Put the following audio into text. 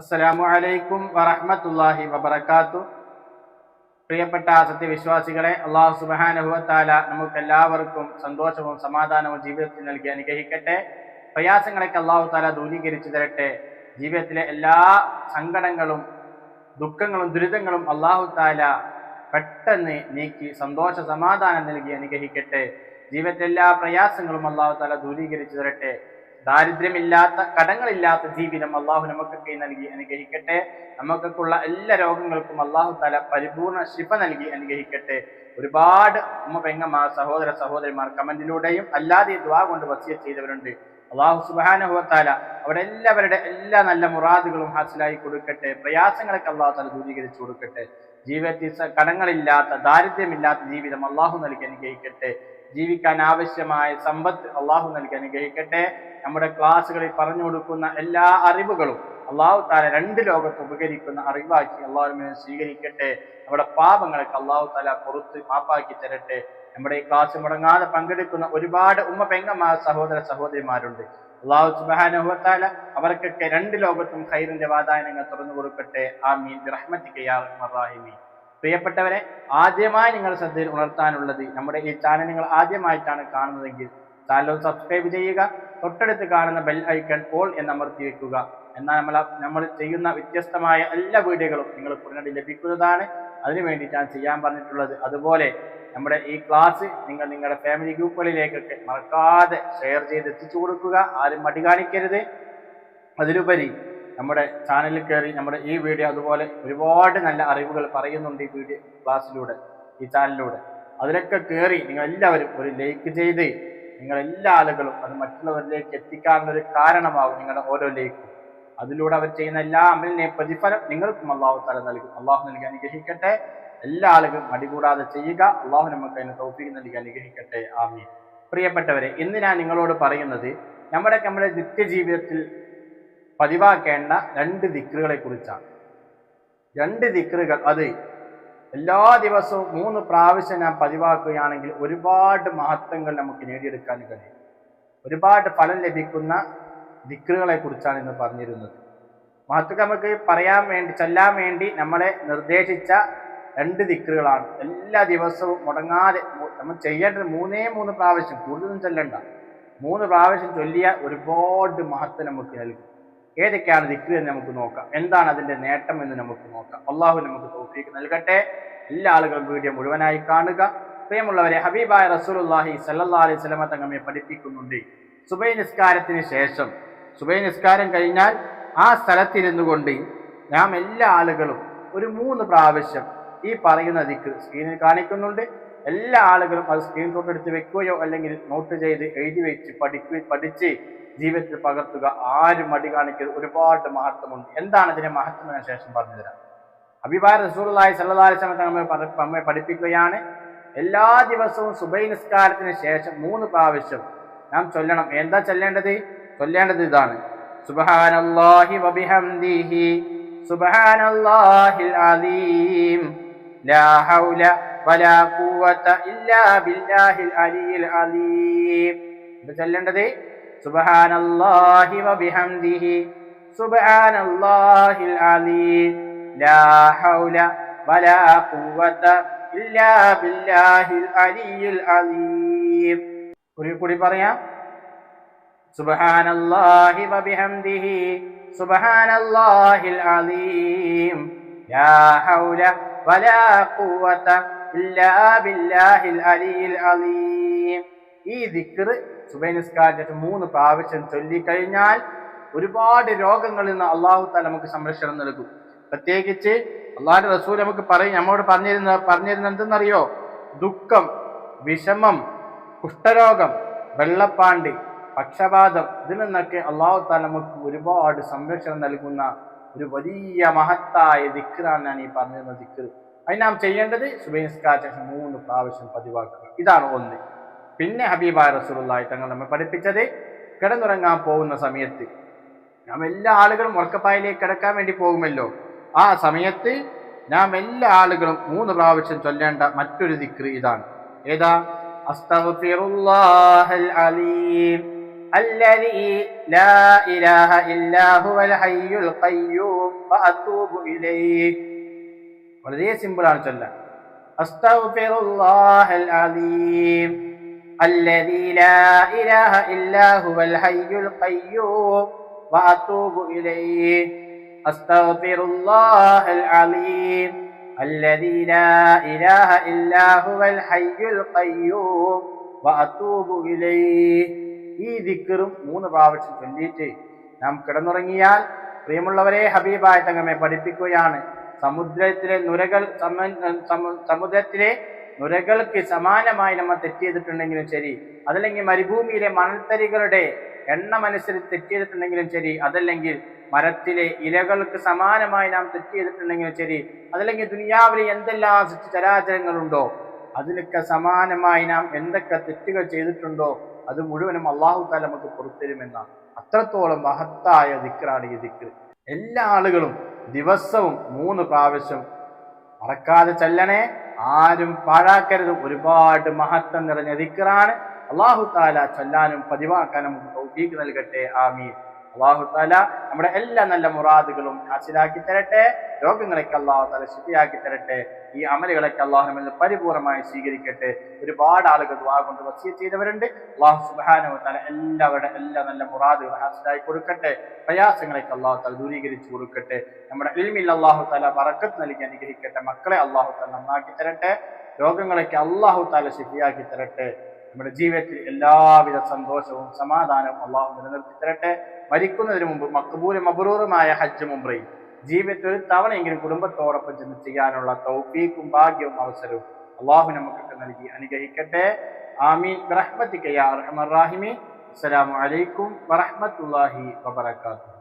അസ്സലാമു അലൈക്കും വറഹമത്തല്ലാഹി വബർക്കാത്തു പ്രിയപ്പെട്ട സത്യവിശ്വാസികളെ അള്ളാഹു സുബാനുഭവത്താല നമുക്ക് എല്ലാവർക്കും സന്തോഷവും സമാധാനവും ജീവിതത്തിൽ നൽകി അനുഗ്രഹിക്കട്ടെ. പ്രയാസങ്ങളൊക്കെ അള്ളാഹു താല ദൂരീകരിച്ചു തരട്ടെ. ജീവിതത്തിലെ എല്ലാ സങ്കടങ്ങളും ദുഃഖങ്ങളും ദുരിതങ്ങളും അള്ളാഹു താല പെട്ടെന്ന് നീക്കി സന്തോഷ സമാധാനം നൽകി അനുഗ്രഹിക്കട്ടെ. ജീവിതത്തിലെ എല്ലാ പ്രയാസങ്ങളും അള്ളാഹു താല ദൂരീകരിച്ചു തരട്ടെ. ദാരിദ്ര്യമില്ലാത്ത കടങ്ങളില്ലാത്ത ജീവിതം അള്ളാഹു നമുക്കൊക്കെ നൽകി അനുഗ്രഹിക്കട്ടെ. നമുക്കൊക്കെയുള്ള എല്ലാ രോഗങ്ങൾക്കും അള്ളാഹു തല പരിപൂർണ ശിപ നൽകി അനുഗ്രഹിക്കട്ടെ. ഒരുപാട് ഉമ്മ പെങ്ങമാർ സഹോദര സഹോദരിമാർ കമന്റിലൂടെയും അല്ലാതെ ദ്വാ കൊണ്ട് വസിയ ചെയ്തവരുണ്ട്. അള്ളാഹു സുബാനുഭവത്താല അവിടെ എല്ലാവരുടെ എല്ലാ നല്ല മുറാദുകളും ഹാസിലായി കൊടുക്കട്ടെ. പ്രയാസങ്ങളൊക്കെ അള്ളാഹു തല ദൂരീകരിച്ചു കൊടുക്കട്ടെ. ജീവിതത്തിൽ കടങ്ങളില്ലാത്ത ദാരിദ്ര്യമില്ലാത്ത ജീവിതം അള്ളാഹു നൽകി അനുഗ്രഹിക്കട്ടെ. ജീവിക്കാൻ ആവശ്യമായ സമ്പത്ത് അള്ളാഹു നൽകി അനുഗ്രഹിക്കട്ടെ. നമ്മുടെ ക്ലാസ്സുകളിൽ പറഞ്ഞു കൊടുക്കുന്ന എല്ലാ അറിവുകളും അള്ളാഹു താല രണ്ട് ലോകത്ത് ഉപകരിക്കുന്ന അറിവാക്കി അള്ളാഹു സ്വീകരിക്കട്ടെ. നമ്മുടെ പാപങ്ങളൊക്കെ അള്ളാഹു താല പുറത്ത് മാപ്പാക്കി തരട്ടെ. നമ്മുടെ ഈ ക്ലാസ് മുടങ്ങാതെ പങ്കെടുക്കുന്ന ഒരുപാട് ഉമ്മ പെങ്ങന്മാർ സഹോദര സഹോദരിമാരുണ്ട്. അള്ളാഹു സുബാനുഹത്താല അവർക്കൊക്കെ രണ്ട് ലോകത്തും ഖൈറിന്റെ വാതായനങ്ങൾ തുറന്നു കൊടുക്കട്ടെ. ആമീൻ. റഹ്മത്തിക്കയാമി പ്രിയപ്പെട്ടവരെ ആദ്യമായി നിങ്ങൾ ശ്രദ്ധയിൽ ഉണർത്താനുള്ളത് നമ്മുടെ ഈ ചാനൽ നിങ്ങൾ ആദ്യമായിട്ടാണ് കാണുന്നതെങ്കിൽ ചാനൽ സബ്സ്ക്രൈബ് ചെയ്യുക തൊട്ടടുത്ത് കാണുന്ന ബെൽ ഐക്കൺ ഓൾ എന്ന് അമർത്തി വെക്കുക. എന്നാൽ നമ്മൾ നമ്മൾ ചെയ്യുന്ന വ്യത്യസ്തമായ എല്ലാ വീഡിയോകളും നിങ്ങൾ ഉടനടി ലഭിക്കുന്നതാണ്. അതിനു വേണ്ടിയിട്ടാണ് ചെയ്യാൻ പറഞ്ഞിട്ടുള്ളത്. അതുപോലെ നമ്മുടെ ഈ ക്ലാസ് നിങ്ങൾ നിങ്ങളുടെ ഫാമിലി ഗ്രൂപ്പുകളിലേക്കൊക്കെ മറക്കാതെ ഷെയർ ചെയ്ത് എത്തിച്ചു കൊടുക്കുക. ആരും മടി കാണിക്കരുത്. അതിലുപരി നമ്മുടെ ചാനലിൽ കയറി നമ്മുടെ ഈ വീഡിയോ അതുപോലെ ഒരുപാട് നല്ല അറിവുകൾ പറയുന്നുണ്ട് ഈ വീഡിയോ ക്ലാസ്സിലൂടെ ഈ ചാനലിലൂടെ അതിലൊക്കെ കയറി നിങ്ങൾ എല്ലാവരും ഒരു ലൈക്ക് ചെയ്ത് നിങ്ങൾ എല്ലാ ആളുകളും അത് മറ്റുള്ളവരിലേക്ക് എത്തിക്കാനുള്ളൊരു കാരണമാകും നിങ്ങളുടെ ഓരോ ലൈക്കും അതിലൂടെ അവർ ചെയ്യുന്ന എല്ലാ അമലിനെയും പ്രതിഫലം നിങ്ങൾക്കും അള്ളാഹു തല നൽകും. അള്ളാഹു നൽകി അനുഗ്രഹിക്കട്ടെ. എല്ലാ ആളുകളും മടികൂടാതെ ചെയ്യുക. അള്ളാഹു നമുക്ക് അതിന് തൗഫീഖ് നൽകി അനുഗ്രഹിക്കട്ടെ. ആമീൻ. പ്രിയപ്പെട്ടവരെ ഇന്ന് ഞാൻ നിങ്ങളോട് പറയുന്നത് നമ്മുടെ നമ്മുടെ നിത്യജീവിതത്തിൽ പതിവാക്കേണ്ട രണ്ട് ദിക്റുകളെ കുറിച്ചാണ് രണ്ട് ദിക്റുകൾ. അത് എല്ലാ ദിവസവും മൂന്ന് പ്രാവശ്യം ഞാൻ പതിവാക്കുകയാണെങ്കിൽ ഒരുപാട് മഹത്വങ്ങൾ നമുക്ക് നേടിയെടുക്കാൻ കഴിയും. ഒരുപാട് ഫലം ലഭിക്കുന്ന ദിക്റുകളെ കുറിച്ചാണ് ഇന്ന് പറഞ്ഞിരുന്നത്. മഹത്വം നമുക്ക് പറയാൻ വേണ്ടി ചൊല്ലാൻ വേണ്ടി നമ്മളെ നിർദ്ദേശിച്ച രണ്ട് ദിക്കറുകളാണ് എല്ലാ ദിവസവും മുടങ്ങാതെ നമ്മൾ ചെയ്യേണ്ടത് മൂന്നേ മൂന്ന് പ്രാവശ്യം കൂടുതലൊന്നും ചെല്ലണ്ട. മൂന്ന് പ്രാവശ്യം ചൊല്ലിയാൽ ഒരുപാട് മഹത്വം നമുക്ക് നൽകും. ഏതൊക്കെയാണ് ദിക്ർ എന്ന് നമുക്ക് നോക്കാം. എന്താണ് അതിന്റെ നേട്ടം എന്ന് നമുക്ക് നോക്കാം. അള്ളാഹു നമുക്ക് തോഫിക്ക് നൽകട്ടെ. എല്ലാ ആളുകളും വീഡിയോ മുഴുവനായി കാണുക. പ്രിയമുള്ളവരെ ഹബീബായ റസൂലുള്ളാഹി സല്ലാ അലൈഹി വസല്ലമ തങ്ങമ്മെ പഠിപ്പിക്കുന്നുണ്ട്. സുബൈ നിസ്കാരത്തിന് ശേഷം സുബൈ നിസ്കാരം കഴിഞ്ഞാൽ ആ സ്ഥലത്തിരുന്നു കൊണ്ട് നാം എല്ലാ ആളുകളും ഒരു മൂന്ന് പ്രാവശ്യം ഈ പറയുന്ന ദിക്ക് സ്ക്രീനിൽ കാണിക്കുന്നുണ്ട്. എല്ലാ ആളുകളും അത് സ്ക്രീൻഷോട്ട് എടുത്ത് വെക്കുകയോ അല്ലെങ്കിൽ നോട്ട് ചെയ്ത് എഴുതി വെച്ച് പഠിക്കുക പഠിച്ച് ജീവിതത്തിൽ പകർത്തുക ആരും മടി കാണിക്കരുത്. ഒരുപാട് മഹത്വമുണ്ട്. എന്താണ് ഇതിന്റെ മഹത്വം ഞാൻ ശേഷം പറഞ്ഞു തരാം. അഭിഭാര അലൈഹി വസല്ലം നമ്മെ പഠിപ്പിക്കുകയാണ്. എല്ലാ ദിവസവും സുബൈ നിസ്കാരത്തിന് ശേഷം മൂന്ന് പ്രാവശ്യം നാം ചൊല്ലണം. എന്താ ചൊല്ലേണ്ടത്? ചൊല്ലേണ്ടത് ഇതാണ്. സുബ്ഹാനല്ലാഹി വബിഹംദിഹി സുബ്ഹാനല്ലാഹിൽ അലീം. ഹൗല വലാ ഖുവത ഇല്ലാ ബില്ലാഹിൽ അലിയിൽ അലീം. ഇത് ചൊല്ലേണ്ടത് സുബ്ഹാനല്ലാഹി വബിഹംദിഹി സുബ്ഹാനല്ലാഹിൽ അലീം. ലാ ഹൗല വലാ ഖുവത ഇല്ലാ ബില്ലാഹിൽ അലിയിൽ അലീം. ഒരു കൂടി പറയാം. സുബ്ഹാനല്ലാഹി വബിഹംദിഹി സുബ്ഹാനല്ലാഹിൽ അലീം. ലാ ഹൗല വലാ ഖുവത إلا ബില്ലാഹിൽ അലിയിൽ അലീം. ഈ ദിക്ർ സുബൈ നിസ്കാരത്തിന് മൂന്ന് പ്രാവശ്യം ചൊല്ലിക്കഴിഞ്ഞാൽ ഒരുപാട് രോഗങ്ങളിൽ നിന്ന് അള്ളാഹു താല നമുക്ക് സംരക്ഷണം നൽകും. പ്രത്യേകിച്ച് അള്ളാഹുന്റെ റസൂൽ നമുക്ക് പറയും നമ്മോട് പറഞ്ഞിരുന്ന പറഞ്ഞിരുന്ന എന്തെന്നറിയോ? ദുഃഖം വിഷമം കുഷ്ഠരോഗം വെള്ളപ്പാണ്ട് പക്ഷപാതം ഇതിൽ നിന്നൊക്കെ അള്ളാഹു താല നമുക്ക് ഒരുപാട് സംരക്ഷണം നൽകുന്ന ഒരു വലിയ മഹത്തായ ദിക്റാണ് ഞാൻ ഈ പറഞ്ഞിരുന്ന ദിക്ർ അതിന് നാം ചെയ്യേണ്ടത് സുബൈസ്കാരത്തിന് ശേഷം മൂന്ന് പ്രാവശ്യം പതിവാക്കുക. ഇതാണ് ഒന്ന്. പിന്നെ ഹബീബായ റസൂലുള്ളായി തങ്ങൾ നമ്മെ പഠിപ്പിച്ചത് കിടന്നുറങ്ങാൻ പോകുന്ന സമയത്ത്. നാം എല്ലാ ആളുകളും ഉറക്കപ്പായയിലേക്ക് കിടക്കാൻ വേണ്ടി പോകുമല്ലോ. ആ സമയത്ത് നാം എല്ലാ ആളുകളും മൂന്ന് പ്രാവശ്യം ചൊല്ലേണ്ട മറ്റൊരു ദിക്രി ഇതാണ്. ഏതാ? ലാ ഇലാഹ ഹയ്യുൽ ഇലൈഹി. വളരെ സിമ്പിളാണ് ചൊല്ലാൻ അസ്തഗ്ഫിറുല്ലാഹൽ അലീം الذي لا إله إلا هو الحي القيوم وأتوب إليه أستغفر الله العظيم الذي لا إله إلا هو الحي القيوم وأتوب إليه ഈ ദിക്കറും മൂന്ന് പ്രാവശ്യം ചൊല്ലിയിട്ട് നാം കിടന്നുറങ്ങിയാൽ പ്രിയമുള്ളവരെ ഹബീബായ തങ്ങമെ പഠിപ്പിക്കുകയാണ് സമുദ്രത്തിലെ നുരകൾ സമ- സമു- സമുദ്രത്തിലെ നുരകൾക്ക് സമാനമായി നമ്മൾ തെറ്റ് ചെയ്തിട്ടുണ്ടെങ്കിലും ശരി. അതല്ലെങ്കിൽ മരുഭൂമിയിലെ മണൽത്തരികളുടെ എണ്ണം അനുസരിച്ച് തെറ്റ് ചെയ്തിട്ടുണ്ടെങ്കിലും ശരി. അതല്ലെങ്കിൽ മരത്തിലെ ഇലകൾക്ക് സമാനമായി നാം തെറ്റ് ചെയ്തിട്ടുണ്ടെങ്കിലും ശരി. അതല്ലെങ്കിൽ ദുനിയാവിലെ എന്തെല്ലാം ചരാചരങ്ങളുണ്ടോ അതിനൊക്കെ സമാനമായി നാം എന്തൊക്കെ തെറ്റുകൾ ചെയ്തിട്ടുണ്ടോ അത് മുഴുവനും അള്ളാഹു താല നമുക്ക് പുറത്തരുമെന്നാണ് അത്രത്തോളം മഹത്തായ ദിക്റാണ് ഈ ദിക്ർ എല്ലാ ആളുകളും ദിവസവും മൂന്ന് പ്രാവശ്യം മറക്കാതെ ചെല്ലണേ. ആരും പാഴാക്കരുത്. ഒരുപാട് മഹത്വം നിറഞ്ഞ ദിക്കറാണ് അള്ളാഹു താല ചൊല്ലാനും പതിവാക്കാനും തൗഫീഖ് നൽകട്ടെ. ആമീൻ. അള്ളാഹു താല നമ്മുടെ എല്ലാ നല്ല മുറാദുകളും ഹാസിലാക്കി തരട്ടെ. രോഗങ്ങളൊക്കെ അള്ളാഹു താല ശുദ്ധിയാക്കി തരട്ടെ. ഈ അമലുകളൊക്കെ അള്ളാഹു നമ്മിൽ പരിപൂർണമായി സ്വീകരിക്കട്ടെ. ഒരുപാട് ആളുകൾ ദുആ കൊണ്ട് വസീ ചെയ്തവരുണ്ട്. അള്ളാഹു സുബ്ഹാനഹു താല എല്ലാവരുടെ എല്ലാ നല്ല മുറാദുകൾ ഹാസിലായി കൊടുക്കട്ടെ. പ്രയാസങ്ങളൊക്കെ അള്ളാഹു തല ദൂരീകരിച്ചു കൊടുക്കട്ടെ. നമ്മുടെ ഇൽമിൽ അള്ളാഹു തല പറക്കത്ത് നൽകി അനുഗ്രഹിക്കട്ടെ. മക്കളെ അള്ളാഹു തല നന്നാക്കി തരട്ടെ. രോഗങ്ങളൊക്കെ അള്ളാഹു താല ശരിയാക്കി തരട്ടെ. നമ്മുടെ ജീവിതത്തിൽ എല്ലാവിധ സന്തോഷവും സമാധാനവും അള്ളാഹു നിലനിർത്തി തരട്ടെ. മരിക്കുന്നതിന് മുമ്പ് മക്കബൂലും മബ്രൂറുമായ ഹജ്ജ് മുംബ്രയും ജീവിതത്തിൽ ഒരു തവണയെങ്കിലും കുടുംബത്തോടൊപ്പം ചെന്ന് ചെയ്യാനുള്ള തൗഫീക്കും ഭാഗ്യവും അവസരവും അള്ളാഹു നമുക്കൊക്കെ നൽകി അനുഗ്രഹിക്കട്ടെ. ആമീൻ. റഹ്മത്തിക്കയ്യ അർഹമർ റാഹിമീൻ. അസ്സലാമു അലൈക്കും വറഹ്മത്തുള്ളാഹി വബറകാതുഹു.